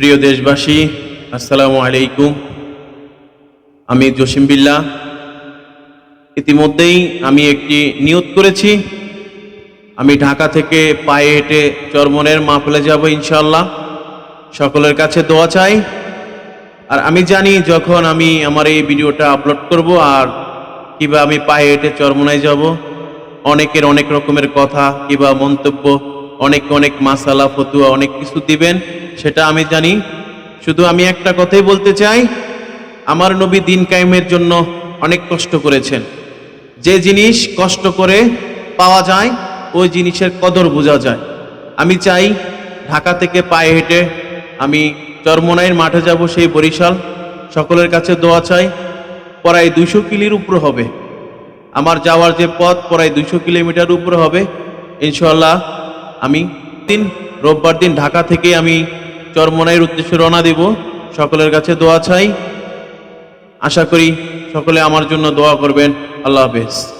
প্রিয় দেশবাসী, আসসালামু আলাইকুম। আমি জসিম বিল্লাহ। ইতিমধ্যেই আমি একটি নিয়ত করেছি। আমি ঢাকা থেকে পায়ে হেঁটে চরমনের মাহফিলে যাব ইনশাল্লাহ সকলের কাছে দোয়া চাই। আর আমি জানি যখন আমি আমার এই ভিডিওটা আপলোড করব আর কিবা আমি পায়ে হেঁটে চরমনায় যাব, অনেকের অনেক রকমের কথা কিবা মন্তব্য অনেক অনেক মাসালা, ফতুয়া, অনেক কিছু দিবেন, সেটা আমি জানি। শুধু আমি একটা কথাই বলতে চাই, আমার নবী দিন কায়েমের জন্য অনেক কষ্ট করেছেন। যে জিনিস কষ্ট করে পাওয়া যায়, ওই জিনিসের কদর বোঝা যায়। আমি চাই, ঢাকা থেকে পায়ে হেঁটে আমি চরমনাইয়ের মাঠে যাব সেই বরিশাল। সকলের কাছে দোয়া চাই প্রায় দুশো কিলির উপর হবে। আমার যাওয়ার যে পথ প্রায় দুশো কিলোমিটার উপর হবে। ইনশাল্লাহ আমি তিন, রোববার দিন ঢাকা থেকে আমি চরমনাইয়ের উদ্দেশ্যে রওনা দেব। সকলের কাছে দোয়া চাই। আশা করি সকলে আমার জন্য দোয়া করবেন। আল্লাহ হাফেজ।